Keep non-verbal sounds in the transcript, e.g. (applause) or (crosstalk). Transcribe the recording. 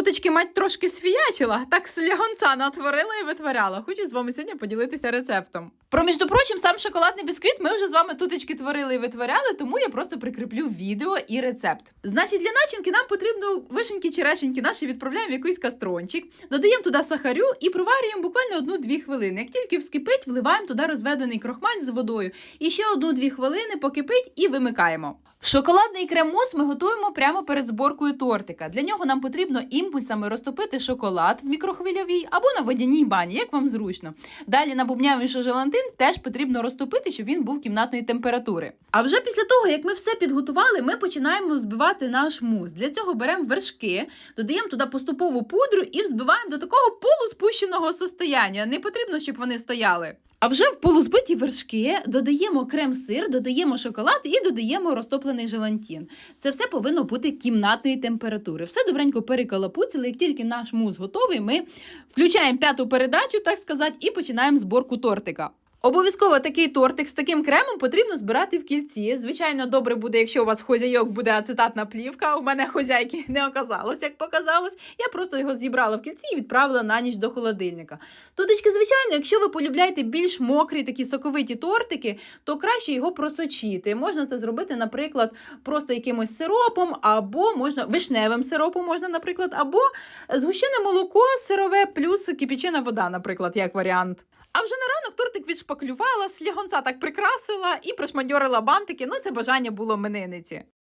Тутечки мать трошки свіячила, так слягонца натворила і витворяла. Хочу з вами сьогодні поділитися рецептом. Про між прочим, сам шоколадний бісквіт ми вже з вами тутечки творили і витворяли, тому я просто прикріплю відео і рецепт. Значить, для начинки нам потрібно вишеньки черешеньки наші відправляємо в якийсь кастрончик, додаємо туди сахарю і проварюємо буквально одну-дві хвилини. Як тільки вскипить, вливаємо туди розведений крохмаль з водою. І ще одну-дві хвилини покипить і вимикаємо. Шоколадний крем-мус ми готуємо прямо перед зборкою тортика. Для нього нам потрібно імпульсами розтопити шоколад в мікрохвильовій або на водяній бані, як вам зручно. Далі набубнявий желатин теж потрібно розтопити, щоб він був кімнатної температури. А вже після того, як ми все підготували, ми починаємо збивати наш мус. Для цього беремо вершки, додаємо туди поступову пудру і взбиваємо до такого полуспущеного состояння. Не потрібно, щоб вони стояли. А вже в полузбиті вершки додаємо крем-сир, додаємо шоколад і додаємо розтоплений желантін. Це все повинно бути кімнатної температури. Все добренько перекалапуцили. Як тільки наш мус готовий, ми включаємо п'яту передачу, так сказати, і починаємо зборку тортика. Обов'язково такий тортик з таким кремом потрібно збирати в кільці. Звичайно, добре буде, якщо у вас хозяйок буде ацетатна плівка. У мене хозяйки (laughs) не оказалось, як показалось. Я просто його зібрала в кільці і відправила на ніч до холодильника. Тутечки, звичайно, якщо ви полюбляєте більш мокрі такі соковиті тортики, то краще його просочити. Можна це зробити, наприклад, просто якимось сиропом, або можна вишневим сиропом, можна, наприклад, або згущене молоко, сирове плюс кипячена вода, наприклад, як варіант. А вже на ранок тортик відшпаклювала, слігонця так прикрасила і прошмандьорила бантики. Ну, це бажання було мининиці.